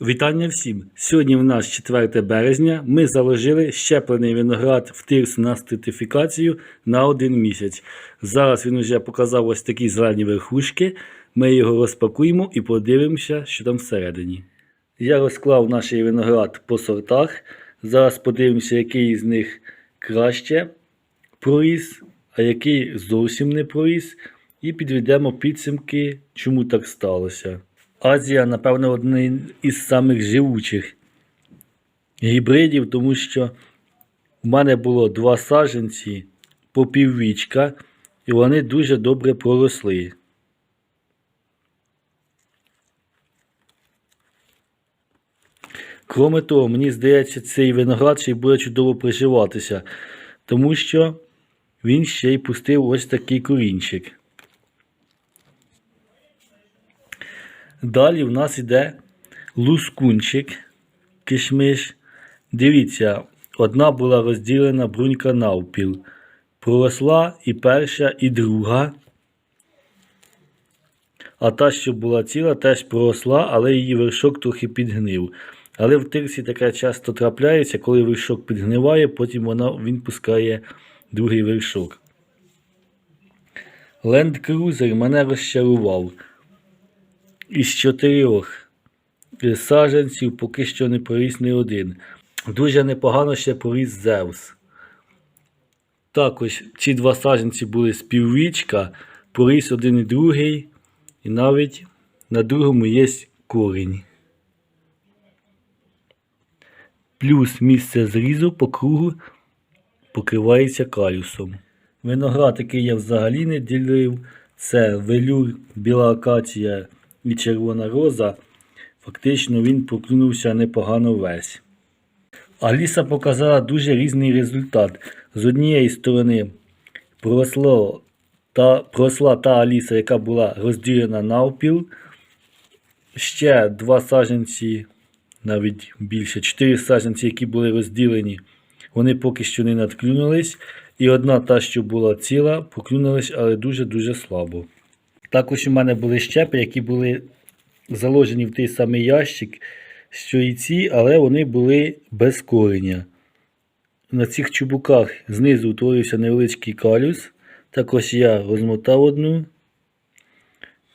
Вітання всім! Сьогодні в нас 4 березня. Ми заложили щеплений виноград в тирс на стратифікацію на один місяць. Зараз він вже показав ось такі зелені верхушки. Ми його розпакуємо і подивимося, що там всередині. Я розклав наш виноград по сортах. Зараз подивимося, який з них краще проріс, а який зовсім не проріс. І підведемо підсумки, чому так сталося. Азія, напевно, один із самих живучих гібридів, тому що в мене було два саджанці по піввічка, і вони дуже добре проросли. Кроме того, мені здається, цей виноград ще й буде чудово приживатися, тому що він ще й пустив ось такий корінчик. Далі в нас йде лускунчик, кишмиш. Дивіться, одна була розділена брунька навпіл. Проросла і перша, і друга. А та, що була ціла, теж проросла, але її вершок трохи підгнив. Але в тирсі таке часто трапляється, коли вершок підгниває, потім вона, він пускає другий вершок. Land Cruiser мене розчарував. Із чотирьох саджанців поки що не проріс не один. Дуже непогано ще проріс Зевс. Також ці два саджанці були з піввічка, проріс один і другий, і навіть на другому є корінь. Плюс місце зрізу по кругу покривається калюсом. Виноград, який я взагалі не ділив, це велюр, біла акація і червона роза. Фактично він проклюнувся непогано весь. Аліса показала дуже різний результат. З однієї сторони проросло та, проросла та Аліса, яка була розділена навпіл. Ще два саджанці, навіть більше, чотири саджанці, які були розділені, вони поки що не надклюнулись. І одна та, що була ціла, проклюнулась, але дуже-дуже слабо. Також у мене були щепи, які були заложені в той самий ящик, що і ці, але вони були без кореня. На цих чубуках знизу утворився невеличкий калюс. Також я розмотав одну.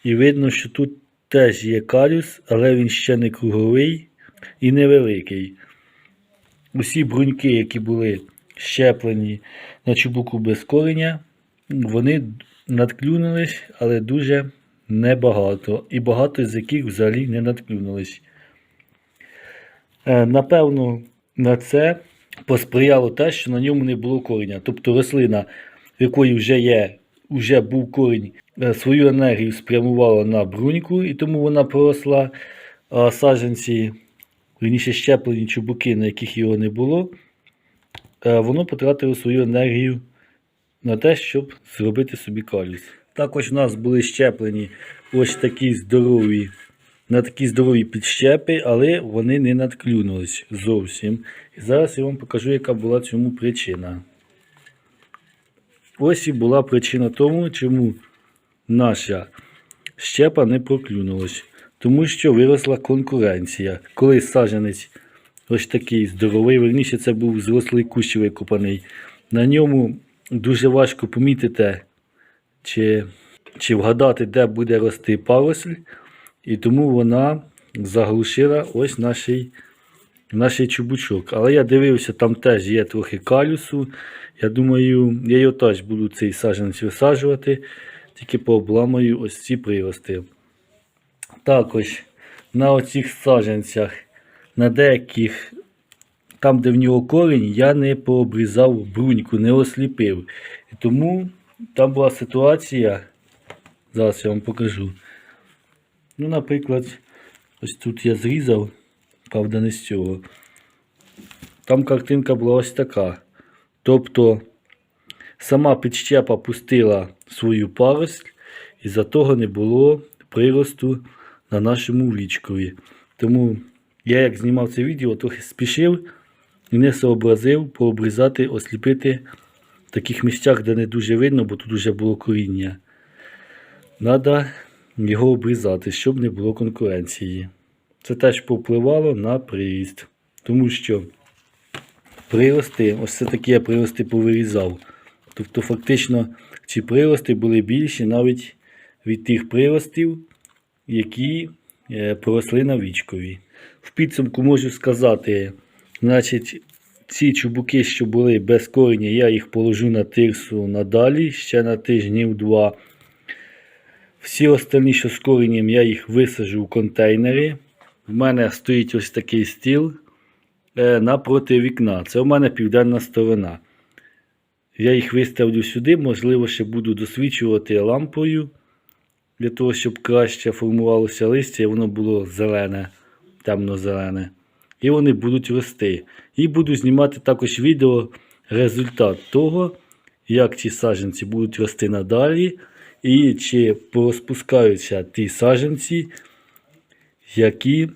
І видно, що тут теж є калюс, але він ще не круговий і невеликий. Усі бруньки, які були щеплені на чубуку без кореня, вони надклюнулись, але дуже небагато. І багато з яких взагалі не надклюнулись. Е, Напевно, на це посприяло те, що на ньому не було кореня. Тобто рослина, в якої вже є, вже був корінь, е, свою енергію спрямувала на бруньку, і тому вона проросла. А саджанці, верніше щеплені чубуки, на яких його не було, е, воно потратило свою енергію на те, щоб зробити собі калюс. Також у нас були щеплені ось такі здорові, на такі здорові підщепи, але вони не надклюнулись зовсім. І зараз я вам покажу, яка була цьому причина. Ось і була причина тому, чому наша щепа не проклюнулась. Тому що виросла конкуренція. Коли саджанець ось такий здоровий, верніше це був зрослий кущ викопаний. На ньому дуже важко помітити, чи, чи вгадати, де буде рости паросль. І тому вона заглушила ось наш, наш чубучок. Але я дивився, там теж є трохи калюсу. Я думаю, я його теж буду цей саджанець висаджувати, тільки пообламаю ось ці прирости. Також на оцих саджанцях, на деяких, там, де в нього корінь, я не пообрізав бруньку, не осліпив. І тому там була ситуація, зараз я вам покажу. Ну, наприклад, ось тут я зрізав, правда, не з цього. Там картинка була ось така. Тобто сама підщепа пустила свою паросль, і за того не було приросту на нашому влічкові. Тому я, як знімав це відео, трохи спішив і не сообразив пообрізати, осліпити в таких місцях, де не дуже видно, бо тут вже було коріння. Треба його обрізати, щоб не було конкуренції. Це теж повпливало на приріст. Тому що прирости, ось це такі я прирости повирізав. Тобто, фактично, ці прирости були більші навіть від тих приростів, які е, поросли на вічкові. В підсумку можу сказати, значить, ці чубуки, що були без корення, я їх положу на тирсу надалі, ще на тижнів два. Всі останні, що з коренем, я їх висаджу в контейнери. В мене стоїть ось такий стіл е, напроти вікна. Це у мене південна сторона. Я їх виставлю сюди, можливо, ще буду досвічувати лампою, для того, щоб краще формувалося листя і воно було зелене, темно-зелене. І вони будуть рости. І буду знімати також відео результат того, як ці саджанці будуть рости надалі, і чи порозпускаються ті саджанці, які,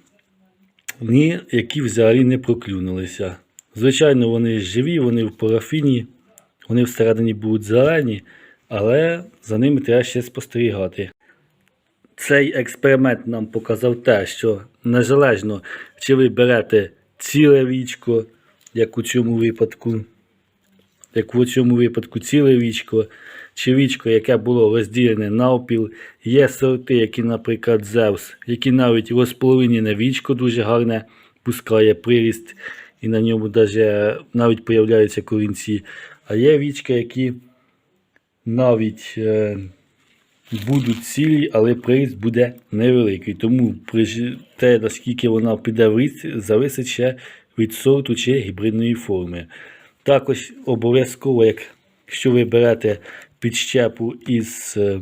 ні, які взагалі не проклюнулися. Звичайно, вони живі, вони в парафіні, вони всередині будуть зелені, але за ними треба ще спостерігати. Цей експеримент нам показав те, що незалежно, чи ви берете ціле вічко, як у цьому випадку, як у цьому випадку ціле вічко, чи вічко, яке було розділене навпіл. Є сорти, які, наприклад, Зевс, які навіть розполовинене вічко дуже гарне, пускає приріст, і на ньому даже, навіть появляються корінці. А є вічка, які навіть е, будуть цілі, але приріст буде невеликий. Тому те, наскільки вона піде в ріст, зависить ще від сорту чи гібридної форми. Також обов'язково, якщо ви берете підщепу із е,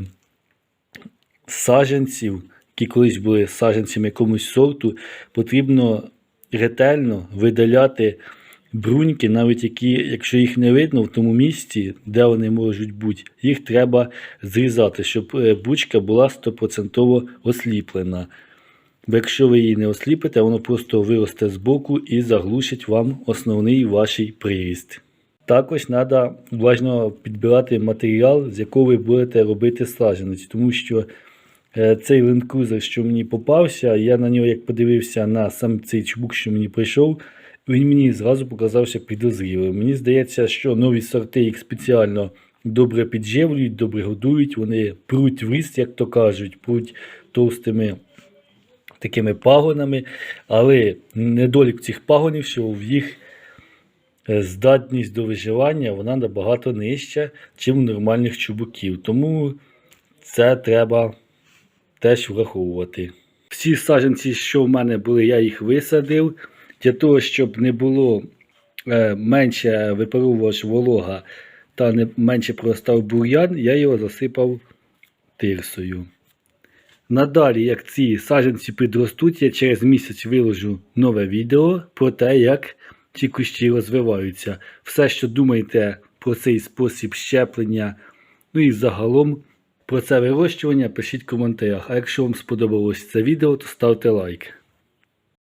саджанців, які колись були саджанцями якомусь сорту, потрібно ретельно видаляти бруньки, навіть які, якщо їх не видно в тому місці, де вони можуть бути, їх треба зрізати, щоб е, бучка була 100% осліплена. Бо якщо ви її не осліпите, воно просто виросте з боку і заглушить вам основний ваш приріст. Також треба уважно підбирати матеріал, з якого ви будете робити саджанець, тому що е, цей ленд-крузер, що мені попався, я на нього як подивився на сам цей чубук, що мені прийшов, він мені зразу показався підозрілим. Мені здається, що нові сорти їх спеціально добре підживлюють, добре годують, вони пруть в ріст, як то кажуть, пруть товстими такими пагонами, але недолік цих пагонів, що в їх е, здатність до виживання вона набагато нижча, ніж у нормальних чубуків. Тому це треба теж враховувати. Всі саджанці, що в мене були, я їх висадив. Для того, щоб не було е, менше випаровувач волога та не менше проростав бур'ян, я його засипав тирсою. Надалі, як ці саджанці підростуть, я через місяць виложу нове відео про те, як ці кущі розвиваються. Все, що думаєте про цей спосіб щеплення, ну і загалом про це вирощування, пишіть в коментарях. А якщо вам сподобалось це відео, то ставте лайк.